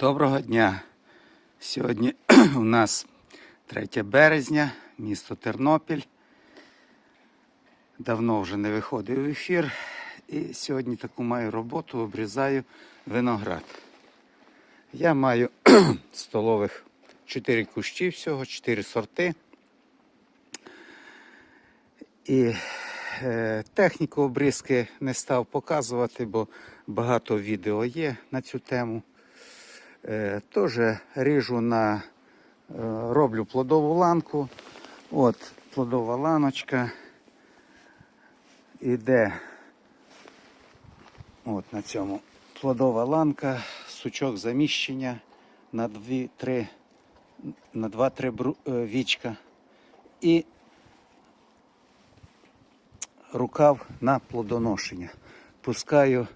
Доброго дня. Сьогодні у нас 3 березня, місто Тернопіль. Давно вже не виходив в ефір. І сьогодні таку маю роботу, обрізаю виноград. Я маю столових 4 кущі всього, 4 сорти. І е, техніку обрізки не став показувати, бо багато відео є на цю тему. Е, Теж ріжу на е, роблю плодову ланку. От плодова ланочка. Іде от на цьому плодова ланка, сучок заміщення на 2-3 на 2-3 бру- е, вічка. І рукав на плодоношення. Пускаю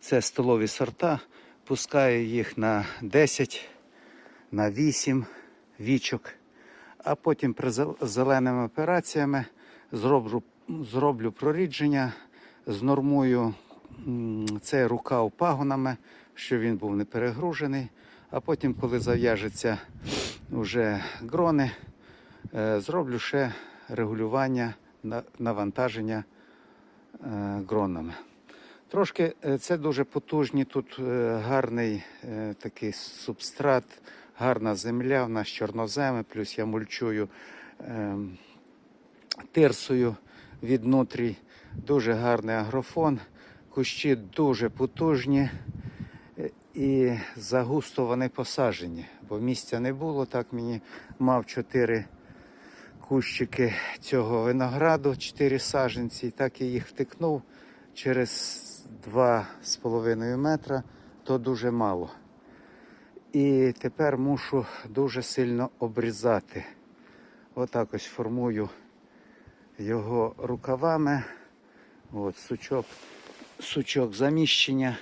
це столові сорта, пускаю їх на 10, на 8 вічок, а потім при зеленими операціями зроблю, зроблю прорідження, знормую цей рукав пагонами, щоб він був не перегружений. А потім, коли зав'яжеться вже грони, е, зроблю ще регулювання навантаження е, гронами. Трошки е, це дуже потужні, тут е, гарний е, такий субстрат, гарна земля, в нас чорноземи, плюс я мульчую е, тирсою від нутрій. Дуже гарний агрофон, кущі дуже потужні і загусто вони посаджені, бо місця не було. Так мені мав чотири кущики цього винограду, 4 саженці, і так я їх втикнув через 2,5 метра, то дуже мало. І тепер мушу дуже сильно обрізати. Отак ось формую його рукавами. От сучок, сучок заміщення,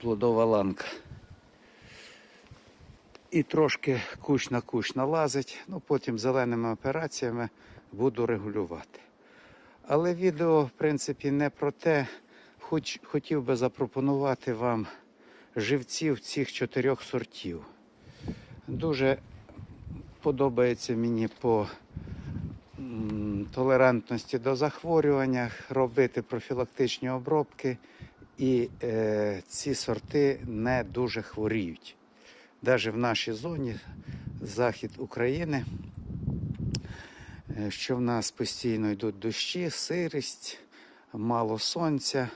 плодова ланка і трошки кущ на кущ налазить, ну потім зеленими операціями буду регулювати. Але відео, в принципі, не про те. Хоч хотів би запропонувати вам живців цих чотирьох сортів. Дуже подобається мені по толерантності до захворювання, робити профілактичні обробки, і е, ці сорти не дуже хворіють навіть в нашій зоні, захід України, е, що в нас постійно йдуть дощі, сирість, мало сонця,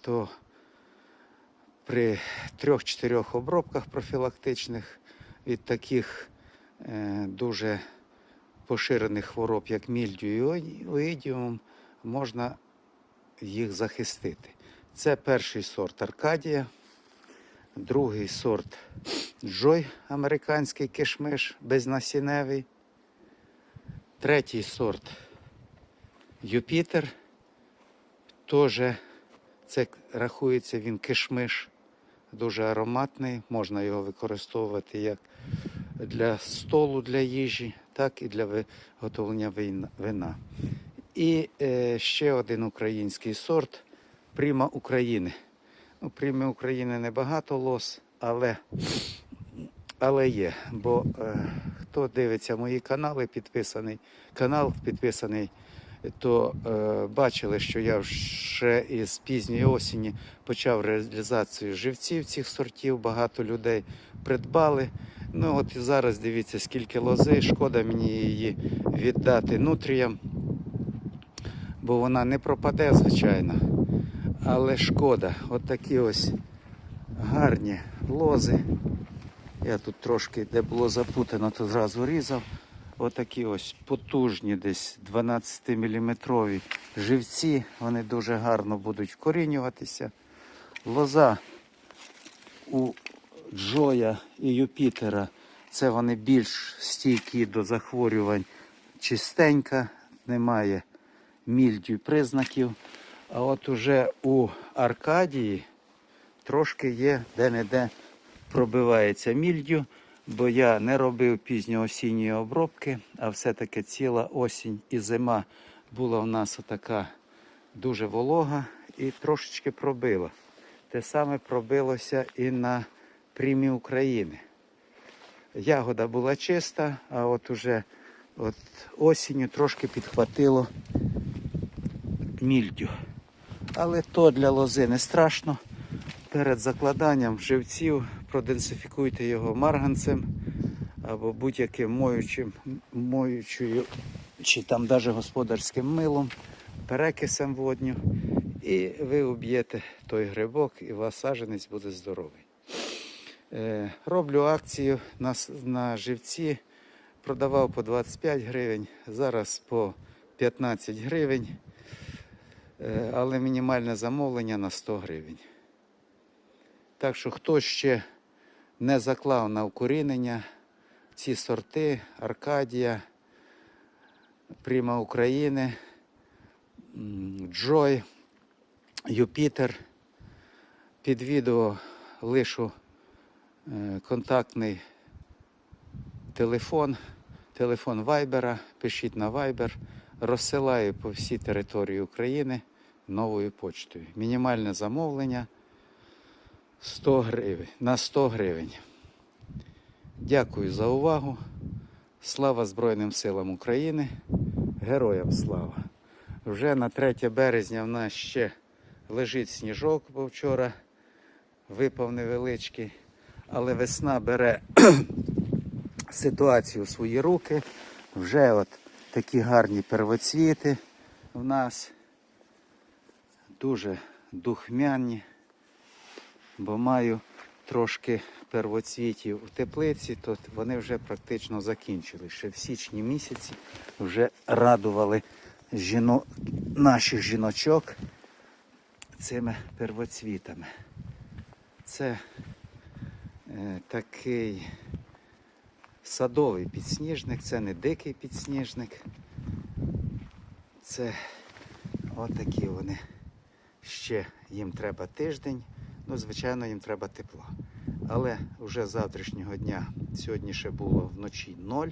то при трьох-чотирьох обробках профілактичних від таких е, дуже поширених хвороб, як мільдю і оїдіум, можна їх захистити. Це перший сорт Аркадія. Другий сорт Джой, американський кишмиш безнасінневий. Третій сорт Юпітер. Теж це рахується він кишмиш, дуже ароматний. Можна його використовувати як для столу для їжі, так і для виготовлення вина. І е, ще один український сорт Пріма України. Ну, Пріми України небагато лос, але, але є. Бо е, хто дивиться мої канали, підписаний, канал підписаний, то е, бачили, що я ще із пізньої осені почав реалізацію живців цих сортів. Багато людей придбали. Ну от і зараз дивіться, скільки лози. Шкода мені її віддати нутріям, бо вона не пропаде, звичайно. Але шкода, от такі ось гарні лози. Я тут трошки, де було запутано, то зразу різав. Отакі ось потужні, десь 12-мм живці. Вони дуже гарно будуть вкорінюватися. Лоза у Джоя і Юпітера. Це вони більш стійкі до захворювань. Чистенька, немає мільдю признаків. А от уже у Аркадії трошки є де-не-де пробивається мільдю, бо я не робив пізньоосінньої обробки, а все-таки ціла осінь і зима була у нас така дуже волога і трошечки пробила. Те саме пробилося і на прімі України. Ягода була чиста, а от уже от осінню трошки підхватило мільдю. Але то для лози не страшно. Перед закладанням живців проденсифікуйте його марганцем або будь-яким моючим, моючою, чи там навіть господарським милом, перекисем водню. І ви уб'єте той грибок, і у вас саженець буде здоровий. Е, роблю акцію на, на живці. Продавав по 25 гривень, зараз по 15 гривень, Е, але мінімальне замовлення на 100 гривень. Так що хто ще не заклав на укорінення ці сорти Аркадія, Пріма України, Джой, Юпітер. Під відео лишу е, контактний телефон, телефон Вайбера, пишіть на Вайбер, розсилаю по всій території України новою почтою. Мінімальне замовлення 100 гривень, на 100 гривень. Дякую за увагу. Слава Збройним силам України. Героям слава! Вже на 3 березня в нас ще лежить сніжок, бо вчора випав невеличкий, але весна бере ситуацію в свої руки. Вже от такі гарні первоцвіти в нас. Дуже духмяні, бо маю трошки первоцвітів у теплиці, то вони вже практично закінчили. Ще в січні місяці вже радували жіно... наших жіночок цими первоцвітами. Це е, такий садовий підсніжник, це не дикий підсніжник. Це отакі вони. Ще їм треба тиждень, ну, звичайно, їм треба тепло. Але вже з завтрашнього дня, сьогодні ще було вночі 0,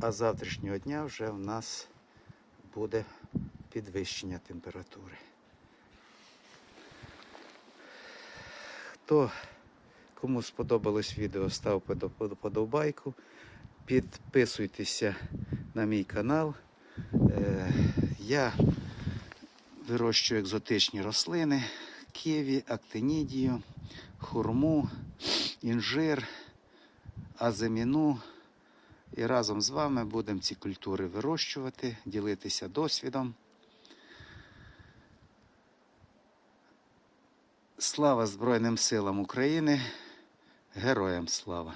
а з завтрашнього дня вже в нас буде підвищення температури. Хто кому сподобалось відео, став подобайку. Підписуйтеся на мій канал. Е, Я вирощую екзотичні рослини, ківі, актинідію, хурму, інжир, аземіну. І разом з вами будемо ці культури вирощувати, ділитися досвідом. Слава Збройним силам України! Героям слава!